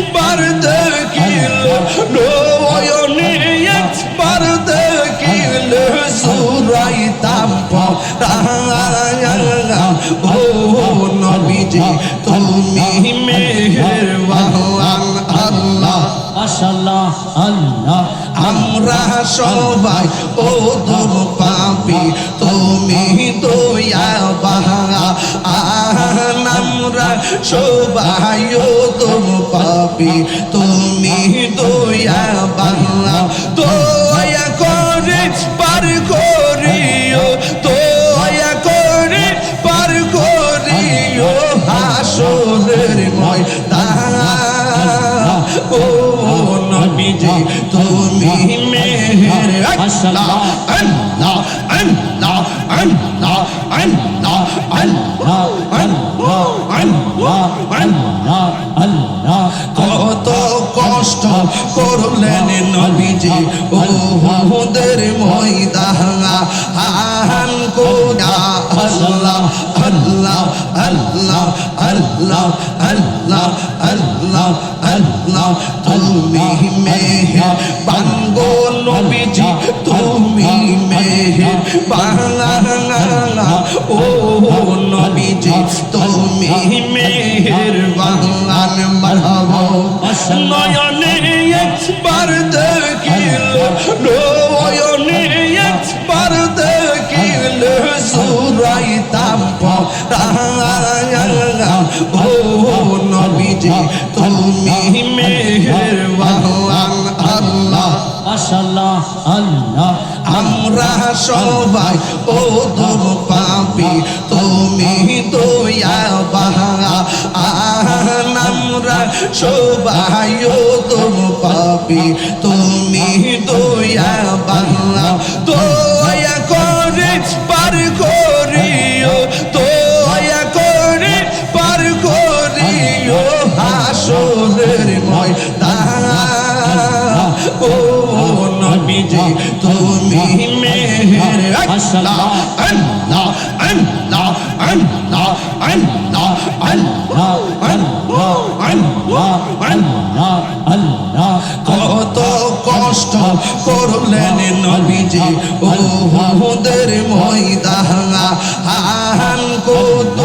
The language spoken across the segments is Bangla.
একবার দেখিল নয়নে একবার দেখিল সুরাইতাম ও নবীজি আমরা সবাই ও দম পাপি তুমি দয়া আমরা সবাই ও পাপি তুমি করে পার Allah নবীজি তুমি মেহের বাংলান আল্লাহ। মাশাআল্লাহ আল্লাহ। আমরা সবাই ও দম পাপি তুমি দয়া বাহা আমরা সবাই ও দম পাপি তুমি দয়া নবীজি তুমি মেহের আল্লাহ আল্লাহ আল্লাহ আল্লাহ আল্লাহ আল্লাহ আল্লাহ আল্লাহ আল্লাহ কত কষ্ট করলেন নবীজি ও হুদের ময়দানা হান কত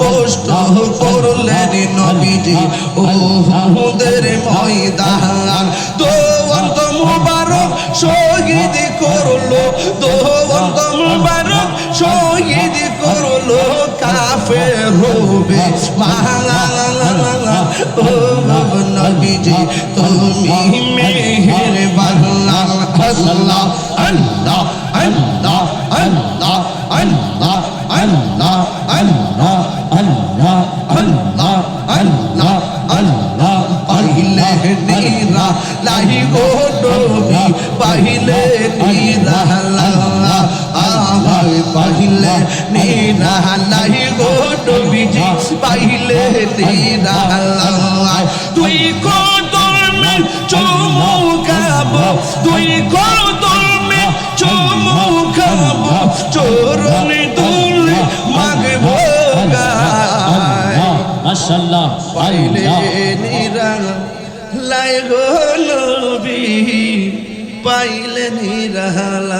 কষ্ট করলেন নবীজি ও হুদের নবীজি তুমি মেহের বাংলা আল্লাহ আল্লাহ আল্লাহ আল্লাহ আল্লাহ আল্লাহ আল্লাহ আল্লাহ আল্লাহ আল্লাহ আল্লাহ পাইলে নীরা লাহি গো পাইলে নীরা গো নবীজি পাইলে নীরা তুই কদমে চমকাব তুই কদমে চমকাব চরণে তুলে মাগব মাশাআল্লাহ পাইলে নিরা লাই গো নবী পাইলে নিরালাই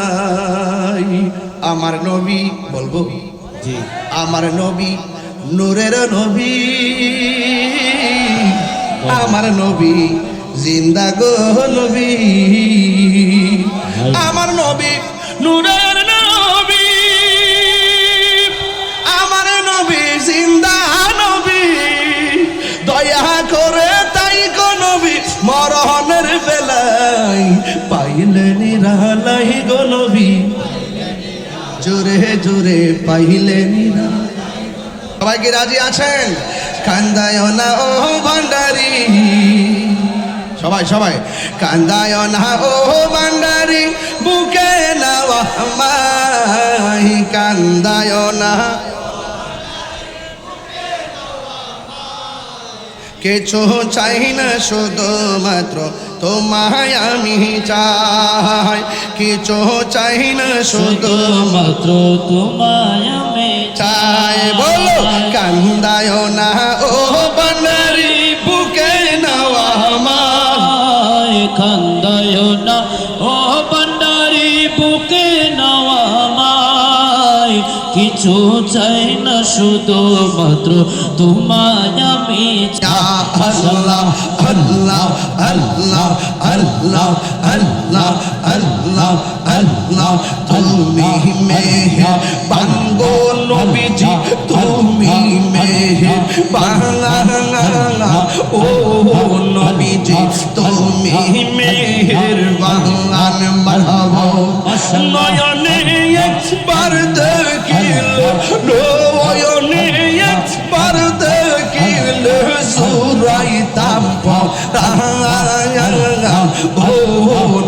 আমার নবী বলব? জি। আমার নবী নূরের নবী। আমার নবী জিন্দা গো নবী। আমার নবী নূরের নবী। আমার নবী জিন্দা নবী। দয়া করে তাই গো নবী মরহনের বেলায় পাইলে নিরালাই গো জোরে জোরে পাইলে নিরা। সবাই কি রাজি আছেন? কান্দায় না, ও ভান্ডারি। সবাই সবাই। কান্দায় না, ও ভান্ডারি। বুকে না কান্দায় না। কেছো চাই না শুধুমাত্র তোমায় আমি চাই। কেছো চাই না শুধুমাত্র তোমায় আমি চাই। বলো কান্দায় না, ও বানারি, বুকে নাও আমায়। কান্দায় না, ও বানারি, বুকে নাও আমায়। কিছু চাই না শুধু মাত্র তোমায় আমি চাই। আল্লাহ আল্লাহ আল্লাহ আল্লাহ আল্লাহ আল্লাহ আল্লাহ তুমি মেহে বাঙ্গো নবীজি তুমি মেহে বাংলা ও নবীজি তুমি মেহের বাংলান মারহাবা নয়নে একবার দেখিল ও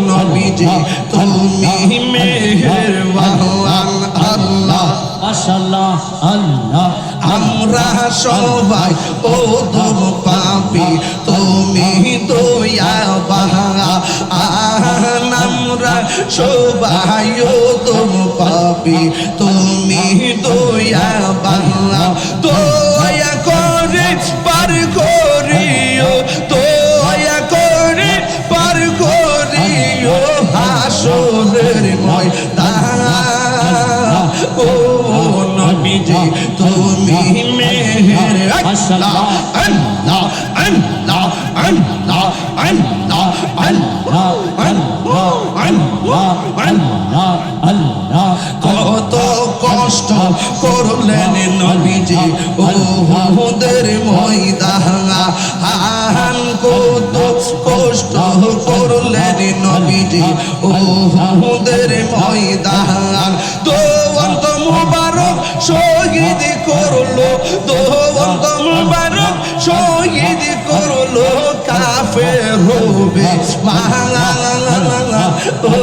নবীজি তুমি মেহের বাংলান আল্লাহ আমরা সবাই ও তুম পাপি তুমি দয়া বাহা আমরা সবাই ও তুম পাপি তুমি দয়া নবীজি তুমি মেহের আল্লাহ আল্লাহ আল্লাহ আল্লাহ আল্লাহ আল্লাহ আল্লাহ আল্লাহ আল্লাহ কত কষ্ট করলেন নবীজি ও হুদের ময়দানা। হান কত কষ্ট করলেন নবীজি মালা ও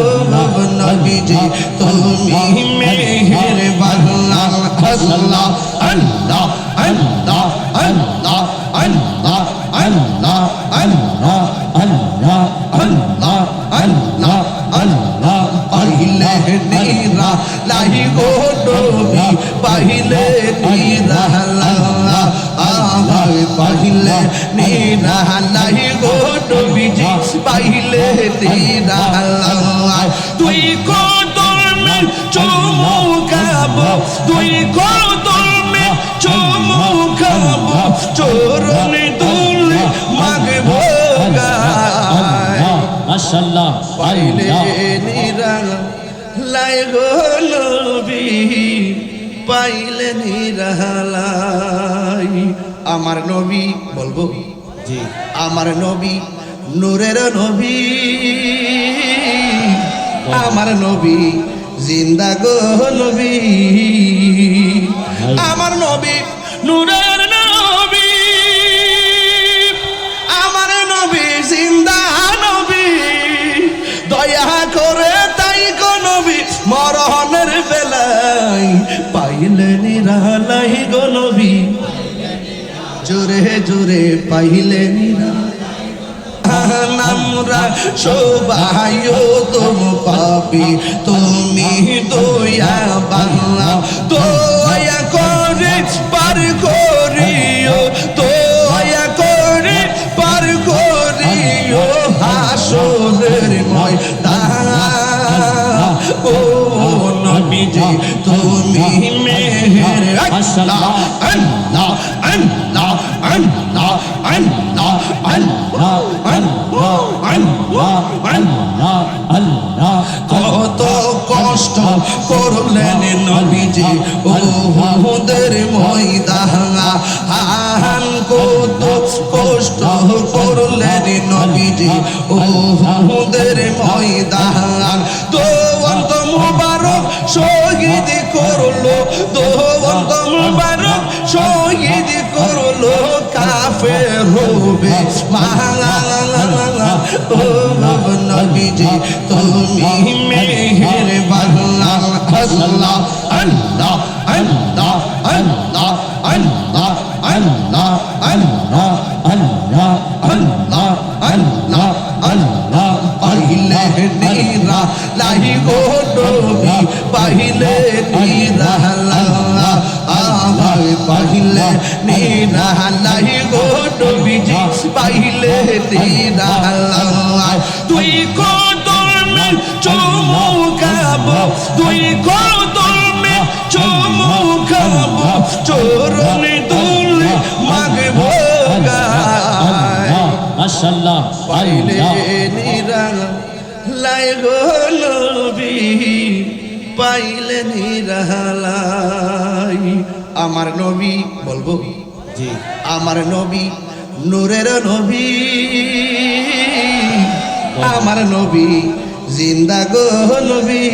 নবীজি তুমি মেহের বাংলা আল্লাহ আল্লাহ আল্লাহ আল্লাহ আল্লাহ আল্লাহ আল্লাহ আল্লাহ আল্লাহ আল্লাহ আল্লাহ পাইলে নীরা লাই গো নবী পাইলে নীরা পাইলে নীরা লাই গো নবীজি পাইলে নীরা লাল্লাহ তুই কদমে চুমুকাব তুই কদমে চুমুকাব চরণে দুলে মাগবো মাশাআল্লাহ পাইলে আল্লাহ নিরা লাই গো নবী পাইলে নিরালাই আমার নবী বলব? জি। আমার নবী নূরের নবী। আমার নবী জিন্দা গো নবী। আমার নবী নূরের জোরে পাইলে আমরা সবাই তুম পাপি তুমি দয়া বাংলা দয়া করে পার করিও দয়া করে পার করিও হাসরের ময়দান। ও নবীজি তুমি মেহের আল্লাহ আল্লাহ আল্লাহ আল্লাহ আল্লাহ আল্লাহ আল্লাহ আল্লাহ কত কষ্ট করলেন নবীজি ওহুদের ময়দানা। আহান কত কষ্ট করলেন নবীজি ওহুদের ময়দান। ও নবীজি তুমি মেহের বাংলা আল্লাহ আল্লাহ আল্লাহ আল্লাহ আল্লাহ আল্লাহ আল্লাহ আল্লাহ আল্লাহ আল্লাহ আল্লাহ পাইলে নীরা লাই গো নবী পাইলে নীরা নবীজি পাইলে তুই কদমে চমুকাব তুই কদমে চমুকাব চরণে দুলে মাগব মাশাআল্লাহ পাইলে নিরাল লাই গোলবি পাইলে নিরালাই আমার নবী বলব? জি। আমার নবী নূরের নবী। আমার নবী জিন্দা গো নবী।